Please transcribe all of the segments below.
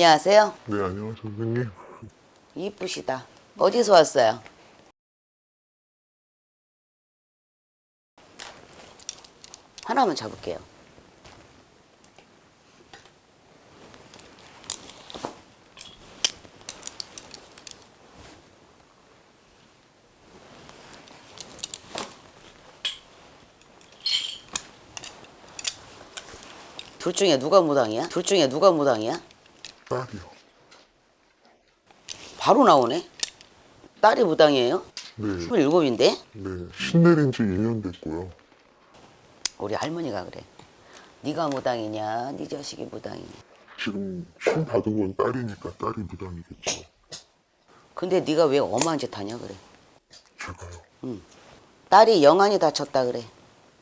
안녕하세요. 네, 안녕하세요, 선생님. 이쁘시다. 어디서 왔어요? 하나만 잡을게요. 둘 중에 누가 무당이야? 둘 중에 누가 무당이야? 딸이요. 바로 나오네. 딸이 무당이에요? 네, 27인데? 네. 신내린 지 2년 됐고요. 우리 할머니가 그래. 네가 무당이냐, 네 자식이 무당이냐. 지금 신 받은 건 딸이니까 딸이 무당이겠죠. 근데 네가 왜 엄한 짓 하냐 그래. 제가요. 딸이 영안이 다쳤다 그래.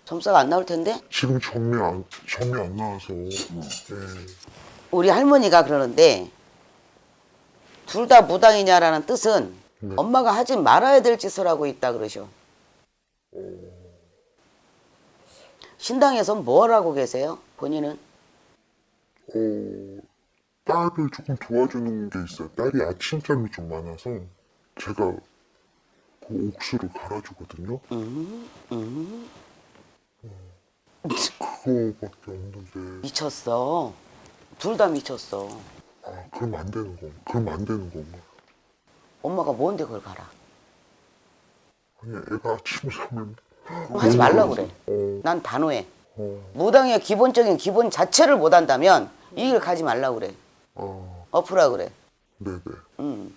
점사가 안 나올 텐데? 지금 점이 안, 점이 안 나와서. 네, 우리 할머니가 그러는데 둘 다 무당이냐라는 뜻은 네. 엄마가 하지 말아야 될 짓을 하고 있다 그러셔. 신당에서 뭘 하고 계세요? 본인은? 어, 딸을 조금 도와주는 게 있어요. 딸이 아침잠이 좀 많아서 제가 그 옥수를 갈아주거든요. 그거밖에 없는데. 미쳤어. 둘 다 미쳤어. 아, 그러면 안 되는 건, 그러면 안 되는 건가? 엄마가 뭔데 그걸 가라. 아니, 애가 아침 잠을. 그럼 하지 말라 그래. 어, 난 단호해. 어, 무당의 기본적인 기본 자체를 못 한다면 이 길 가지 말라 그래. 어, 엎으라 그래. 네네. 음.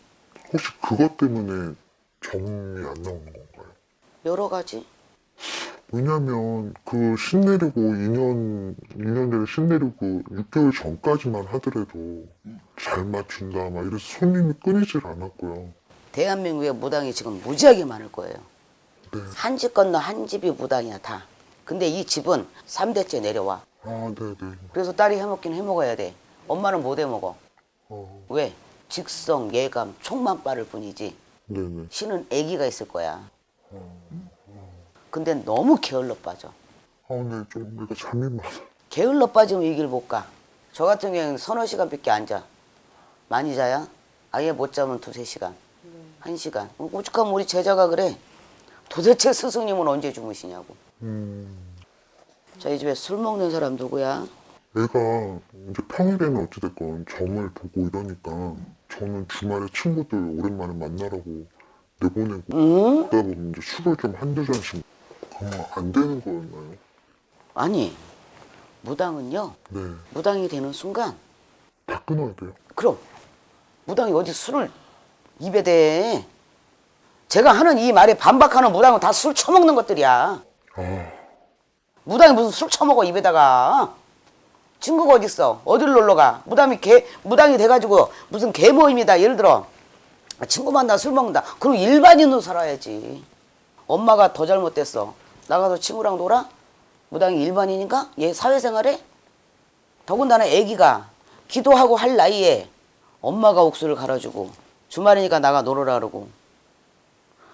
혹시 그것 때문에 점이 안 나오는 건가요? 여러 가지. 왜냐면 그 신내리고 2년, 2년 전에 신내리고 6개월 전까지만 하더라도 잘 맞춘다 막 이래서 손님이 끊이질 않았고요. 대한민국에 무당이 지금 무지하게 많을 거예요. 네. 한 집 건너 한 집이 무당이야 다. 근데 이 집은 삼대째 내려와. 아, 네네. 그래서 딸이 해먹긴 해먹어야 돼. 엄마는 못 해먹어. 어, 왜? 직성, 예감, 촉만 빠를 뿐이지. 네네. 신은 아기가 있을 거야. 근데 너무 게을러 빠져. 아, 네, 좀 내가 잠이 많아. 게을러 빠지면 이 길 못 가. 저 같은 경우는 서너 시간밖에 안 자. 많이 자야? 아예 못 자면 두세 시간. 한 시간. 오죽하면 우리 제자가 그래. 도대체 스승님은 언제 주무시냐고. 음, 저희 집에 술 먹는 사람 누구야? 애가 이제 평일에는 어찌됐건 점을 보고 이러니까 저는 주말에 친구들 오랜만에 만나라고 내보내고 응? 그러다 보면 이제 술을 좀 한두 잔씩 그러면 안 되는 거였나요? 아니, 무당은요. 네, 무당이 되는 순간, 다 끊어야 돼요. 그럼 무당이 어디 술을 입에 대? 제가 하는 이 말에 반박하는 무당은 다 술 처먹는 것들이야. 아, 무당이 무슨 술 처먹어 입에다가 친구가 어딨어 어딜 놀러 가 무당이 개 무당이 돼가지고 무슨 개 모임이다 예를 들어 아, 친구 만나 술 먹는다. 그럼 일반인으로 살아야지. 엄마가 더 잘못됐어. 나가서 친구랑 놀아? 무당이 일반인인가? 얘 사회생활에? 더군다나 애기가 기도하고 할 나이에 엄마가 옥수를 갈아주고 주말이니까 나가 놀으라 그러고.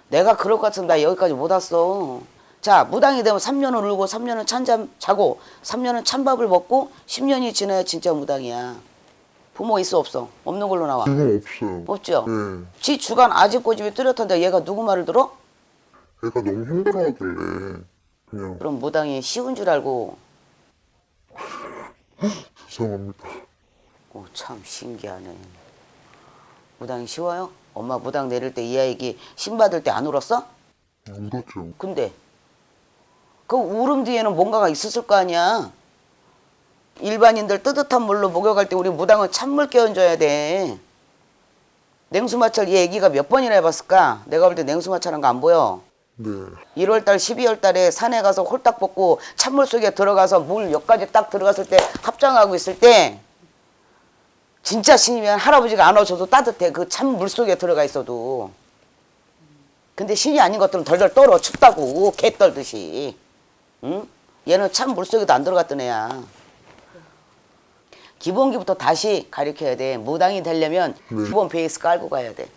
내가 그럴 것 같으면 나 여기까지 못 왔어. 자, 무당이 되면 3년은 울고 3년은 찬잠 자고 3년은 찬밥을 먹고 10년이 지나야 진짜 무당이야. 부모 있어 없어? 없는 걸로 나와. 그건 없어요. 없죠? 네, 지 주간 아직 고집이 뚜렷한데 얘가 누구 말을 들어? 애가 너무 힘들어하길래 그냥 그럼 무당이 쉬운 줄 알고 죄송합니다. 오, 참 신기하네. 무당이 쉬워요? 엄마 무당 내릴 때 이 아이기 신 받을 때 안 울었어? 울었죠. 근데 그 울음 뒤에는 뭔가가 있었을 거 아니야. 일반인들 뜨뜻한 물로 목욕할 때 우리 무당은 찬물 깨얹어야 돼. 냉수마찰 이 애기가 몇 번이나 해봤을까? 내가 볼 때 냉수마찰한 거 안 보여. 네, 1월달, 12월달에 산에 가서 홀딱 벗고 찬물 속에 들어가서 물 여기까지 딱 들어갔을 때 합장하고 있을 때 진짜 신이면 할아버지가 안아줘도 따뜻해. 그 찬물 속에 들어가 있어도. 근데 신이 아닌 것들은 덜덜 떨어 춥다고 개 떨듯이. 응? 얘는 참 물속에도 안 들어갔던 애야. 기본기부터 다시 가르쳐야 돼. 무당이 되려면 네. 기본 베이스 깔고 가야 돼.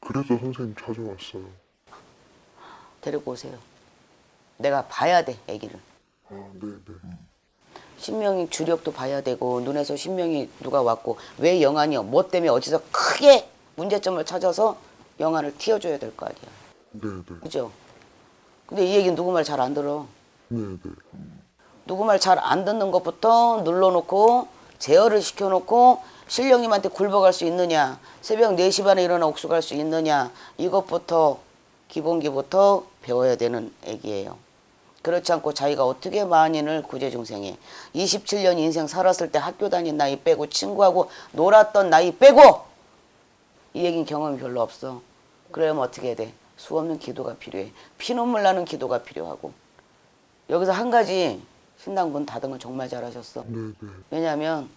그래서 선생님 찾아왔어요. 데리고 오세요. 내가 봐야 돼, 애기를. 아, 네, 네. 신명이 주력도 봐야 되고 눈에서 신명이 누가 왔고 왜 영안이요? 뭐 때문에 어디서 크게 문제점을 찾아서 영안을 튀어줘야 될 거 아니야. 네 네. 그죠? 근데 이 얘기는 누구 말 잘 안 들어. 네 네. 누구 말 잘 안 듣는 것부터 눌러놓고 제어를 시켜놓고 신령님한테 굴복할 수 있느냐 새벽 4시 반에 일어나 옥수갈 수 있느냐 이것부터 기본기부터 배워야 되는 애기예요. 그렇지 않고 자기가 어떻게 만인을 구제중생에 27년 인생 살았을 때 학교 다닌 나이 빼고 친구하고 놀았던 나이 빼고 이 얘긴 경험이 별로 없어. 그러면 어떻게 해야 돼? 수 없는 기도가 필요해. 피눈물 나는 기도가 필요하고 여기서 한 가지 신당분 다등을 정말 잘하셨어. 네네. 왜냐하면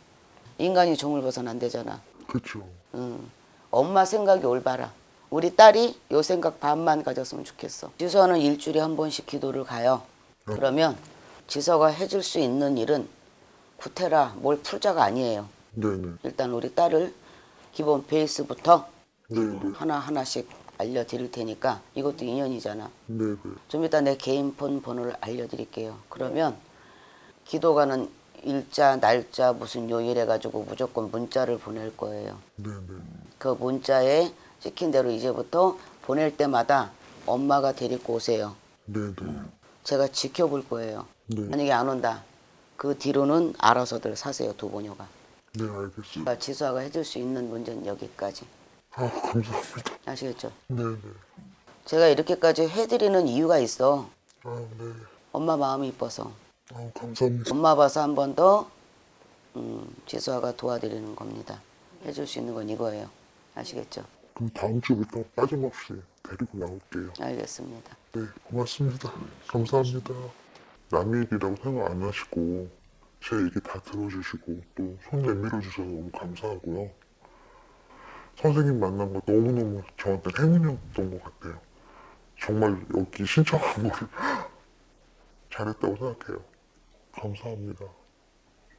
인간이 종을 벗어는 안 되잖아. 그쵸. 응. 엄마 생각이 올바라. 우리 딸이 요 생각 반만 가졌으면 좋겠어. 지서는 일주일에 한 번씩 기도를 가요. 그러면 지서가 해줄 수 있는 일은 구태라 뭘 풀자가 아니에요. 네네. 일단 우리 딸을 기본 베이스부터 네네. 하나 하나씩 알려드릴 테니까 이것도 인연이잖아. 네네. 좀 이따 내 개인 폰 번호를 알려드릴게요. 그러면 기도가는 일자, 날짜, 무슨 요일 해 가지고 무조건 문자를 보낼 거예요. 네네. 그 문자에 찍힌 대로 이제부터 보낼 때마다 엄마가 데리고 오세요. 네네. 제가 지켜볼 거예요. 네. 만약에 안 온다. 그 뒤로는 알아서들 사세요, 두 보녀가. 네, 알겠습니다. 지수아가 해줄 수 있는 문제는 여기까지. 아, 감사합니다. 아시겠죠? 네네. 제가 이렇게까지 해드리는 이유가 있어. 아, 네. 엄마 마음이 이뻐서. 아, 감사합니다. 엄마 봐서 한 번 더 음, 지수아가 도와드리는 겁니다. 해줄 수 있는 건 이거예요. 아시겠죠? 그럼 다음 주부터 빠짐없이 데리고 나올게요. 알겠습니다. 네, 고맙습니다. 감사합니다. 남의 일이라고 생각 안 하시고 제 얘기 다 들어주시고 또 손 내밀어 주셔서 너무 감사하고요. 선생님 만난 거 너무너무 저한테 행운이었던 것 같아요. 정말 여기 신청한 거를 잘했다고 생각해요. 감사합니다.